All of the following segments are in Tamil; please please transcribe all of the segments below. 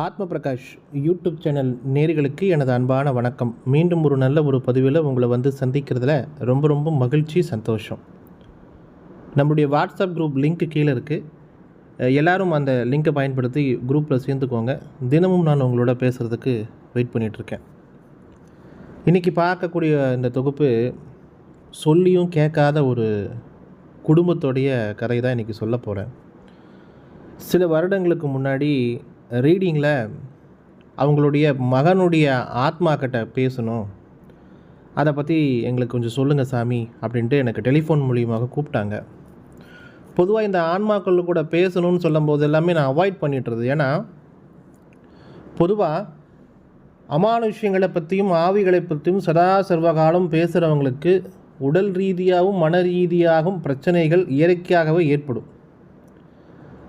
ஆத்ம பிரகாஷ் யூடியூப் சேனல் நேர்களுக்கு எனது அன்பான வணக்கம். மீண்டும் ஒரு நல்ல ஒரு பதிவில் உங்களை வந்து சந்திக்கிறதுல ரொம்ப ரொம்ப மகிழ்ச்சி சந்தோஷம். நம்முடைய வாட்ஸ்அப் குரூப் லிங்க்கு கீழே இருக்குது எல்லோரும் அந்த லிங்கை பயன்படுத்தி குரூப்பில் சேர்ந்துக்கோங்க. தினமும் நான் உங்களோட பேசுகிறதுக்கு வெயிட் பண்ணிகிட்ருக்கேன் இன்றைக்கி பார்க்கக்கூடிய இந்த தொகுப்பு சொல்லியும் கேட்காத ஒரு குடும்பத்துடைய கதை தான் இன்றைக்கி சொல்ல போகிறேன் சில வருடங்களுக்கு முன்னாடி ரீடிங்கில் அவங்களுடைய மகனுடைய ஆத்மா கிட்ட பேசணும். அதை பற்றி எங்களுக்கு கொஞ்சம் சொல்லுங்கள் சாமி அப்படின்ட்டு எனக்கு டெலிஃபோன் மூலியமாக கூப்பிட்டாங்க. பொதுவாக இந்த ஆன்மாக்கள் கூட பேசணும்னு சொல்லும்போது எல்லாமே நான் அவாய்ட் பண்ணிட்டுருது ஏன்னா பொதுவாக அமானுஷ்யங்களை பற்றியும் ஆவிகளை பற்றியும் சதா சர்வகாலம் பேசுகிறவங்களுக்கு உடல் ரீதியாகவும் மன ரீதியாகவும் பிரச்சனைகள் இயற்கையாகவே ஏற்படும்.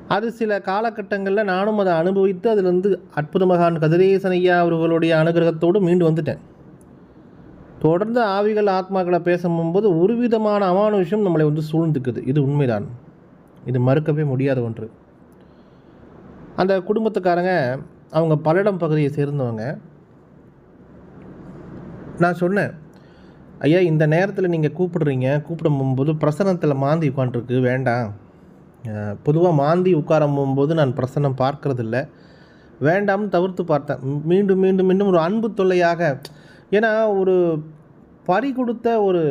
அது சில காலகட்டங்களில் நானும் அதை அனுபவித்து அதிலிருந்து அற்புத மகான் கதிரேசன் ஐயா அவர்களுடைய அனுகிரகத்தோடு மீண்டு வந்துட்டேன். தொடர்ந்து ஆவிகள் ஆத்மாக்களை பேசும்போது ஒரு விதமான அமானுஷம் நம்மளை வந்து சூழ்ந்துக்குது இது உண்மைதான். இது மறுக்கவே முடியாத ஒன்று. அந்த குடும்பத்துக்காரங்க அவங்க பல்லடம் பகுதியை சேர்ந்தவங்க. நான் சொன்னேன் ஐயா இந்த நேரத்தில் நீங்கள் கூப்பிடுறீங்க. கூப்பிடும் போது பிரசனத்தில் மாந்தி உட்காண்ட்ருக்கு வேண்டாம். பொதுவாக மாந்தி உட்காரம் போது நான் பிரசன்னம் பார்க்கறதில்ல. வேண்டாம்னு தவிர்த்து பார்த்தேன். மீண்டும் மீண்டும் மீண்டும் ஒரு அன்பு தொல்லையாக. ஏன்னா ஒரு பறி கொடுத்த ஒரு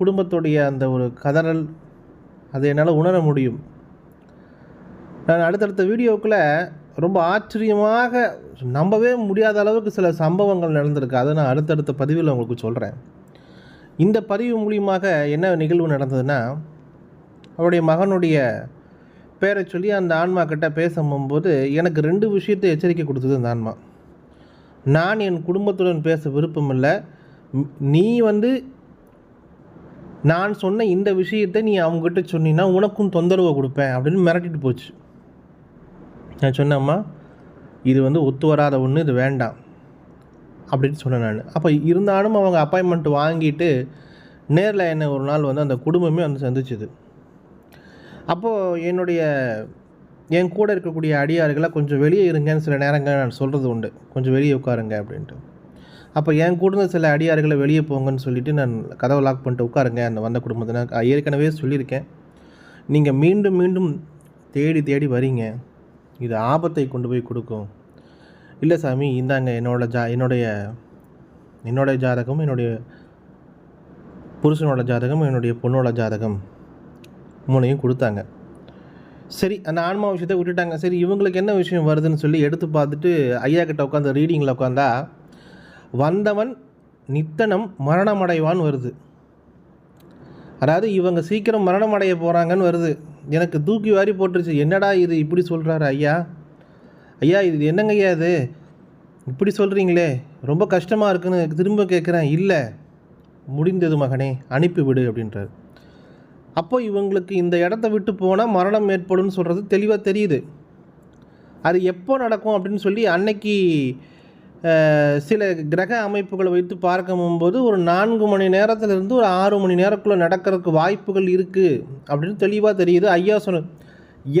குடும்பத்துடைய அந்த ஒரு கதறல் அதை என்னால் உணர முடியும். நான் அடுத்தடுத்த வீடியோக்குள்ளே ரொம்ப ஆச்சரியமாக நம்பவே முடியாத அளவுக்கு சில சம்பவங்கள் நடந்திருக்கு. அதை நான் அடுத்தடுத்த பதிவில் உங்களுக்கு சொல்கிறேன் இந்த பதிவு மூலியமாக என்ன நிகழ்வு நடந்ததுன்னா அவருடைய மகனுடைய பேரை சொல்லி அந்த ஆன்மா கிட்ட பேசும்போது எனக்கு ரெண்டு விஷயத்தை எச்சரிக்கை கொடுத்தது அந்த ஆன்மா. நான் என் குடும்பத்துடன் பேச விருப்பமில்லை. நீ வந்து நான் சொன்ன இந்த விஷயத்தை நீ அவங்ககிட்ட சொன்னீன்னா உனக்கும் தொந்தரவு கொடுப்பேன் அப்படின்னு மிரட்டிட்டு போச்சு. நான் சொன்னேம்மா இது வந்து ஒத்து வராத ஒன்று இது வேண்டாம். அப்படின்னு சொன்னேன் நான். அப்போ இருந்தாலும் அவங்க அப்பாயின்மெண்ட் வாங்கிட்டு நேரில் என்ன ஒரு நாள் வந்து அந்த குடும்பமே வந்து சந்திச்சுது. அப்போது என்னுடைய என் கூட இருக்கக்கூடிய அடியார்களை கொஞ்சம் வெளியே இருங்கன்னு சில நேரங்கள் நான் சொல்கிறது உண்டு. கொஞ்சம் வெளியே உட்காருங்க அப்படின்ட்டு. அப்போ என் கூட இருந்த சில அடியார்களை வெளியே போங்கன்னு சொல்லிவிட்டு நான் கதவை லாக் பண்ணிட்டு உட்காருங்க. அந்த வந்த குடும்பத்தை நான் ஏற்கனவே சொல்லியிருக்கேன். நீங்கள் மீண்டும் மீண்டும் தேடி தேடி வரீங்க. இது ஆபத்தை கொண்டு போய் கொடுக்கும். இல்லை சாமி இந்தாங்க என்னோட ஜா என்னுடைய என்னோடய ஜாதகம் என்னுடைய புருஷனோட ஜாதகம் என்னுடைய பொண்ணோட ஜாதகம். மூணையும் கொடுத்தாங்க. சரி அந்த ஆன்மா விஷயத்தை விட்டுட்டாங்க. சரி இவங்களுக்கு என்ன விஷயம் வருதுன்னு சொல்லி எடுத்து பார்த்துட்டு ஐயா கிட்ட உட்காந்து ரீடிங்கில் உட்காந்தா வந்தவன் நித்தனம் மரணமடைவான் வருது. அதாவது இவங்க சீக்கிரம் மரணம் அடைய போகிறாங்கன்னு வருது. எனக்கு தூக்கி வாரி போட்டுருச்சு. என்னடா இது இப்படி சொல்கிறாரு ஐயா? ஐயா இது என்னங்க ஐயா இது? இப்படி சொல்கிறீங்களே ரொம்ப கஷ்டமாக இருக்குன்னு திரும்ப கேட்குறேன் இல்லை முடிந்தது மகனே அனுப்பிவிடு அப்படின்றார். அப்போ இவங்களுக்கு இந்த இடத்த விட்டு போனால் மரணம் ஏற்படும்னு சொல்கிறது தெளிவாக தெரியுது. அது எப்போ நடக்கும் அப்படின்னு சொல்லி அன்னைக்கு சில கிரக அமைப்புகளை வைத்து பார்க்கும்போது ஒரு நான்கு மணி நேரத்திலிருந்து ஒரு ஆறு மணி நேரக்குள்ளே நடக்கிறதுக்கு வாய்ப்புகள் இருக்குது அப்படின்னு தெளிவாக தெரியுது. ஐயா சொன்ன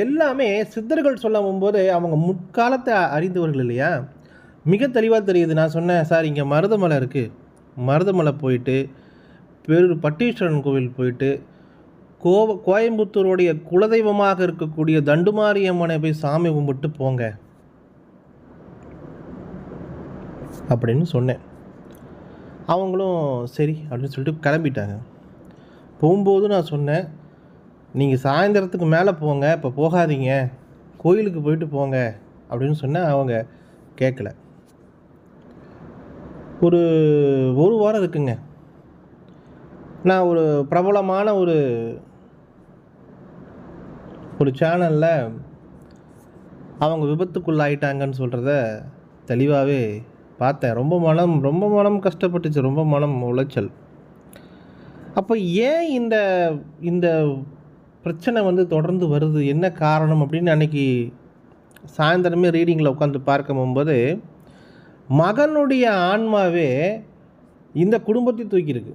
எல்லாமே சித்தர்கள் சொல்லும் போது அவங்க முற்காலத்தை அறிந்தவர்கள் இல்லையா? மிக தெளிவாக தெரியுது. நான் சொன்னேன் சார் இங்கே மருதமலை இருக்குது மருதமலை போயிட்டு பெரு பட்டீஸ்வரன் கோவில் போயிட்டு கோவ கோயம்புத்தூருடைய குலதெய்வமாக இருக்கக்கூடிய தண்டுமாரியம்மனை போய் சாமி கும்பிட்டு போங்க. அப்படின்னு சொன்னேன். அவங்களும் சரி அப்படின்னு சொல்லிட்டு கிளம்பிட்டாங்க. போகும்போது நான் சொன்னேன் நீங்கள் சாயந்தரத்துக்கு மேலே போங்க இப்போ போகாதீங்க. கோயிலுக்கு போயிட்டு போங்க. அப்படின்னு சொன்னேன் அவங்க கேட்கல ஒரு ஒரு வாரம் இருக்குங்க. நான் ஒரு பிரபலமான ஒரு ஒரு சேனலில் அவங்க விபத்துக்குள்ளாயிட்டாங்கன்னு சொல்கிறத தெளிவாகவே பார்த்தேன். ரொம்ப மனம் ரொம்ப மனம் கஷ்டப்பட்டுச்சு. ரொம்ப மனம் உளைச்சல். அப்போ ஏன் இந்த இந்த பிரச்சனை வந்து தொடர்ந்து வருது? என்ன காரணம்? அப்படின்னு அன்றைக்கி சாயந்தரமே ரீடிங்கில் உட்காந்து பார்க்க போகும்போது மகனுடைய ஆன்மாவே இந்த குடும்பத்தை தூக்கியிருக்கு.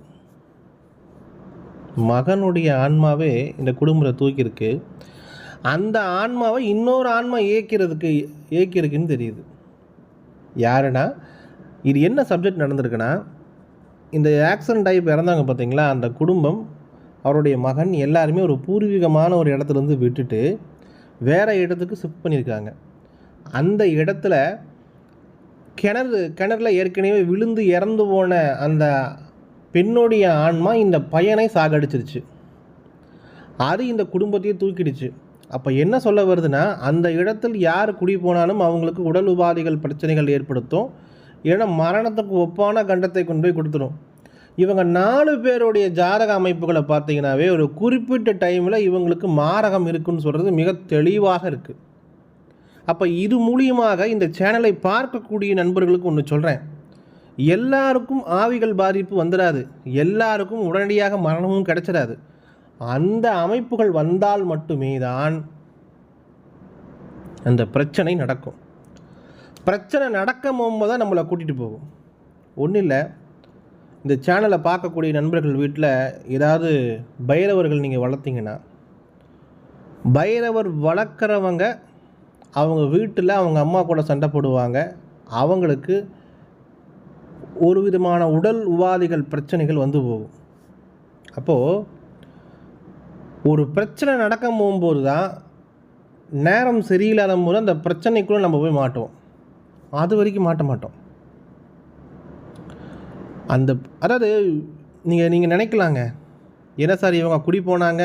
மகனுடைய ஆன்மாவே இந்த குடும்பத்தை தூக்கியிருக்கு. அந்த ஆன்மாவை இன்னொரு ஆன்மா இயக்கிறதுக்கு இயக்கியிருக்குன்னு தெரியுது. யாருன்னா இது என்ன சப்ஜெக்ட் நடந்திருக்குன்னா இந்த ஆக்சிடென்ட் ஆகி இறந்தாங்க பார்த்தீங்களா அந்த குடும்பம் அவருடைய மகன் எல்லாருமே ஒரு பூர்வீகமான ஒரு இடத்துலேருந்து விட்டுட்டு வேறு இடத்துக்கு ஷிஃப்ட் பண்ணியிருக்காங்க. அந்த இடத்துல கிணறு கிணறுல ஏற்கனவே விழுந்து இறந்து போன அந்த பெண்ணுடைய ஆன்மா இந்த பையனை சாகடிச்சிருச்சு. அது இந்த குடும்பத்தையே தூக்கிடுச்சு. அப்போ என்ன சொல்ல வருதுன்னா அந்த இடத்தில் யார் குடி போனாலும் அவங்களுக்கு உடல் உபாதைகள் பிரச்சனைகள் ஏற்படுத்தும். ஏன்னா மரணத்துக்கு ஒப்பான கண்டத்தை கொண்டு போய் கொடுத்துரும். இவங்க நாலு பேருடைய ஜாதக அமைப்புகளை பார்த்தீங்கன்னாவே ஒரு குறிப்பிட்ட டைமில் இவங்களுக்கு மாரகம் இருக்குன்னு சொல்கிறது மிக தெளிவாக இருக்குது அப்போ இது மூலியமாக இந்த சேனலை பார்க்கக்கூடிய நண்பர்களுக்கு ஒன்று சொல்கிறேன் எல்லாருக்கும் ஆவிகள் பாதிப்பு வந்துடாது எல்லாருக்கும் உடனடியாக மரணமும் கிடைச்சிடாது அந்த அமைப்புகள் வந்தால் மட்டுமே தான் அந்த பிரச்சனை நடக்கும். பிரச்சனை நடக்க போகும்போது தான் நம்மளை கூட்டிகிட்டு போகும். ஒன்றும் இல்லை. இந்த சேனலை பார்க்கக்கூடிய நண்பர்கள் வீட்டில் ஏதாவது பைரவர்கள் நீங்கள் வளர்த்தீங்கன்னா பைரவர் வளர்க்குறவங்க அவங்க வீட்டில் அவங்க அம்மா கூட சண்டை போடுவாங்க. அவங்களுக்கு ஒரு விதமான உடல் உபாதிகள் பிரச்சனைகள் வந்து போகும். அப்போது ஒரு பிரச்சனை நடக்க போகும்போது தான் நேரம் சரியில்லாத போது அந்த பிரச்சனைக்குள்ளே நம்ம போய் மாட்டுவோம். அது வரைக்கும் மாட்ட மாட்டோம். அந்த அதாவது நீங்கள் நீங்கள் நினைக்கலாங்க. என்ன சார் இவங்க குடி போனாங்க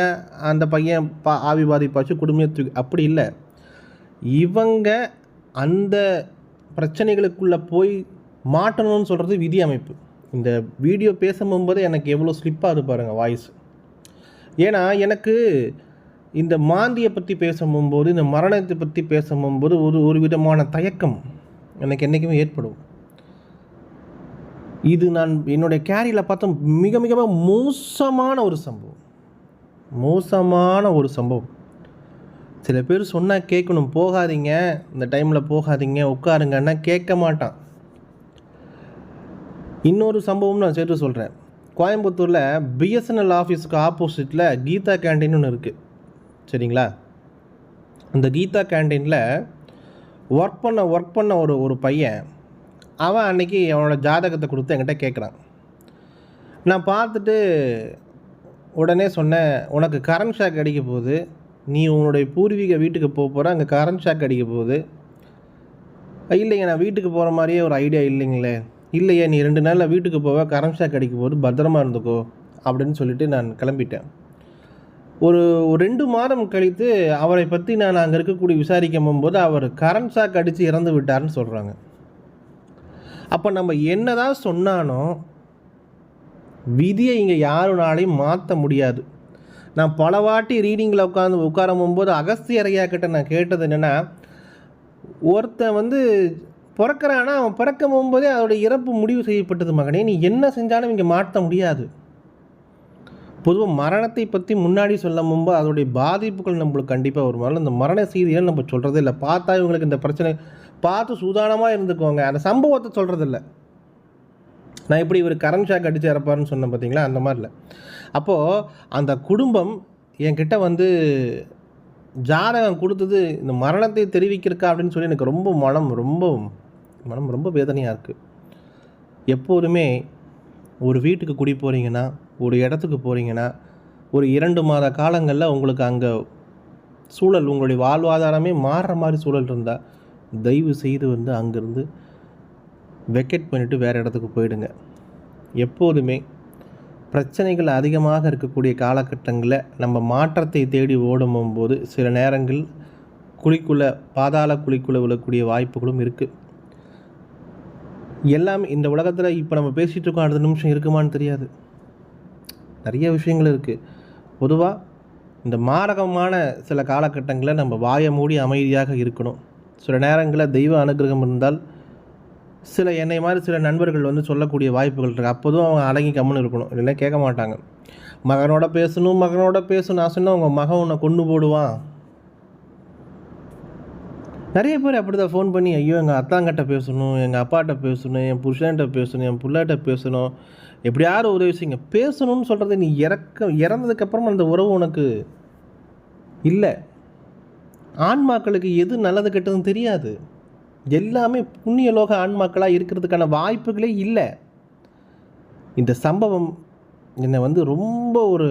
அந்த பையன் பா ஆவி பாதிப்பாச்சு குடும்பத்து அப்படி இல்லை. இவங்க அந்த பிரச்சனைகளுக்குள்ளே போய் மாட்டணும்னு சொல்கிறது விதி அமைப்பு. இந்த வீடியோ பேசும்போது எனக்கு எவ்வளோ ஸ்லிப்பாக பாருங்கள் வாய்ஸ் ஏன்னா எனக்கு இந்த மாந்தியை பற்றி பேசும்போது இந்த மரணத்தை பற்றி பேசும்போது ஒரு ஒரு விதமான தயக்கம் எனக்கு என்றைக்குமே ஏற்படும். இது நான் என்னுடைய கேரியில் பார்த்தா மிக மிக மோசமான ஒரு சம்பவம். மோசமான ஒரு சம்பவம். சில பேர் சொன்னால் கேட்கணும் போகாதீங்க. இந்த டைமில் போகாதீங்க உட்காருங்கன்னா கேட்க மாட்டான். இன்னொரு சம்பவம் நான் சேர்த்து சொல்கிறேன் கோயம்புத்தூரில் பிஎஸ்என்எல் ஆஃபீஸுக்கு ஆப்போசிட்டில் கீதா கேண்டீன் ஒன்று இருக்குது சரிங்களா? அந்த கீதா கேண்டீனில் ஒர்க் பண்ண ஒர்க் பண்ண ஒரு ஒரு பையன் அவன் அன்னைக்கு அவனோட ஜாதகத்தை கொடுத்து என்கிட்ட கேட்குறான் நான் பார்த்துட்டு உடனே சொன்னேன் உனக்கு கரண்ட் ஷாக் அடிக்க போகுது. நீ உன்னுடைய பூர்வீக வீட்டுக்கு போக போகிற அங்கே கரண்ட் ஷாக் அடிக்க போகுது. இல்லைங்க நான் வீட்டுக்கு போகிற மாதிரியே ஒரு ஐடியா இல்லைங்களே. இல்லையே நீ ரெண்டு நாளில் வீட்டுக்கு போக கரண்ட் ஷாக் அடிக்க போது பத்திரமா இருந்துக்கோ அப்படின்னு சொல்லிட்டு நான் கிளம்பிட்டேன். ஒரு ரெண்டு மாதம் கழித்து அவரை பற்றி நான் அங்கே இருக்கக்கூடிய விசாரிக்கும் போது அவர் கரண்ட் ஷாக் அடித்து இறந்து விட்டார்னு சொல்கிறாங்க அப்போ நம்ம என்ன தான் சொன்னானோ விதியை இங்கே யாருனாலையும் மாற்ற முடியாது. நான் பல வாட்டி ரீடிங்கில் உட்காந்து உட்கார போகும்போது கிட்டே கிட்ட நான் கேட்டது என்னென்னா ஒருத்தன் வந்து பிறக்கிறானா? அவன் பிறக்க போதே அதோட இறப்பு முடிவு செய்யப்பட்டது மகனே. நீ என்ன செஞ்சாலும் இங்கே மாற்ற முடியாது. பொதுவாக மரணத்தை பற்றி முன்னாடி சொல்லும் போது அதோடைய பாதிப்புகள் நம்மளுக்கு கண்டிப்பாக வரும். அதனால் இந்த மரண செய்திகள் நம்ம சொல்கிறதே இல்லை. பார்த்தா இவங்களுக்கு இந்த பிரச்சனை பார்த்து சூதானமாக இருந்துக்கோங்க. அந்த சம்பவத்தை சொல்கிறதில்ல நான் இப்படி இவர் கரண்ட் ஷாக் அடித்து இறப்பாருன்னு சொன்னேன் பார்த்தீங்களா அந்த மாதிரி இல்லை அப்போது அந்த குடும்பம் என்கிட்ட வந்து ஜாதகம் கொடுத்தது இந்த மரணத்தை தெரிவிக்கிறக்கா அப்படின்னு சொல்லி எனக்கு ரொம்ப மனம் ரொம்ப மனம் ரொம்ப வேதனையாக இருக்குது எப்போதுமே ஒரு வீட்டுக்கு குடி போகிறீங்கன்னா ஒரு இடத்துக்கு போகிறீங்கன்னா ஒரு இரண்டு மாத காலங்களில் உங்களுக்கு அங்கே சூழல் உங்களுடைய வாழ்வாதாரமே மாறுற மாதிரி சூழல் இருந்தால் தயவு செய்து வந்து அங்கேருந்து வெக்கெட் பண்ணிவிட்டு வேறு இடத்துக்கு போயிடுங்க. எப்போதுமே பிரச்சனைகள் அதிகமாக இருக்கக்கூடிய காலகட்டங்களில் நம்ம மாற்றத்தை தேடி ஓடும் போது சில நேரங்கள் குழிக்குள்ளே பாதாள குழிக்குள்ளே விழக்கூடிய வாய்ப்புகளும் இருக்குது எல்லாம் இந்த உலகத்தில் இப்போ நம்ம பேசிகிட்டு இருக்கோம் அடுத்த நிமிஷம் இருக்குமான்னு தெரியாது. நிறைய விஷயங்கள் இருக்குது பொதுவாக இந்த மாரகமான சில காலகட்டங்களில் நம்ம வாயை மூடி அமைதியாக இருக்கணும். சில நேரங்களில் தெய்வ அனுகிரகம் இருந்தால் சில என்னை மாதிரி சில நண்பர்கள் வந்து சொல்லக்கூடிய வாய்ப்புகள் இருக்குது அப்போதும் அவங்க அடங்கி கம்முன்னு இருக்கணும். இல்லைன்னா கேட்க மாட்டாங்க. மகனோட பேசணும் மகனோட பேசணும் நான் சொன்னால் உங்கள் மகன் உன்னை கொண்டு போடுவான். நிறைய பேர் அப்படி தான் ஃபோன் பண்ணி ஐயோ எங்கள் அத்தாங்கிட்ட பேசணும் எங்கள் அப்பாட்ட பேசணும் என் புருஷன்கிட்ட பேசணும் என் பிள்ளைகிட்ட பேசணும். எப்படியாவது உதவி செய்யுங்க பேசணும்னு சொல்கிறது நீ இறக்க இறந்ததுக்கப்புறம் அந்த உறவு உனக்கு இல்லை. ஆன்மாக்களுக்கு எது நல்லது கெட்டதுன்னு தெரியாது. எல்லாமே புண்ணிய லோக ஆன்மாக்களாக இருக்கிறதுக்கான வாய்ப்புகளே இல்லை. இந்த சம்பவம் என்னை வந்து ரொம்ப ஒரு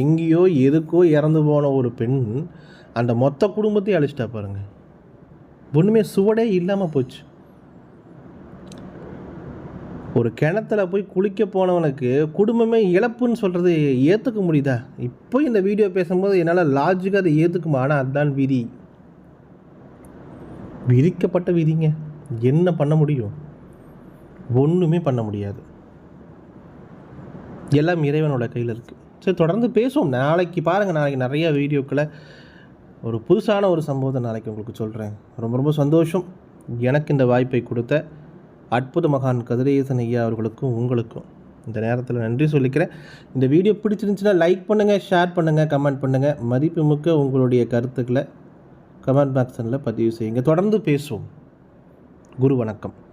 எங்கேயோ எதுக்கோ இறந்து போன ஒரு பெண் அந்த மொத்த குடும்பத்தையும் அழிச்சிட்டா பாருங்க. ஒன்றுமே சுவடே இல்லாமல் போச்சு. ஒரு கிணத்துல போய் குளிக்க போனவனுக்கு குடும்பமே இழப்புன்னு சொல்கிறது ஏற்றுக்க முடியுதா? இப்போ இந்த வீடியோ பேசும்போது என்னால் லாஜிக்காக அதை ஏற்றுக்குமா ஆனால் அதுதான் விதி. விதிக்கப்பட்ட விதிங்க. என்ன பண்ண முடியும்? ஒன்றுமே பண்ண முடியாது. எல்லாம் இறைவனோட கையில் இருக்குது சரி தொடர்ந்து பேசுவோம். நாளைக்கு பாருங்கள் நாளைக்கு நிறையா வீடியோக்களை ஒரு புதுசான ஒரு சம்பவத்தை நாளைக்கு உங்களுக்கு சொல்கிறேன் ரொம்ப ரொம்ப சந்தோஷம். எனக்கு இந்த வாய்ப்பை கொடுத்த அற்புத மகான் கதிரேசன் ஐயா அவர்களுக்கும் உங்களுக்கும் இந்த நேரத்தில் நன்றி சொல்லிக்கிறேன். இந்த வீடியோ பிடிச்சிருந்துச்சுன்னா லைக் பண்ணுங்கள் ஷேர் பண்ணுங்கள் கமெண்ட் பண்ணுங்கள் மதிப்புமிக்க உங்களுடைய கருத்துக்களை கமெண்ட் பாக்ஸனில் பதிவு செய்யுங்க. தொடர்ந்து பேசுவோம். குரு வணக்கம்.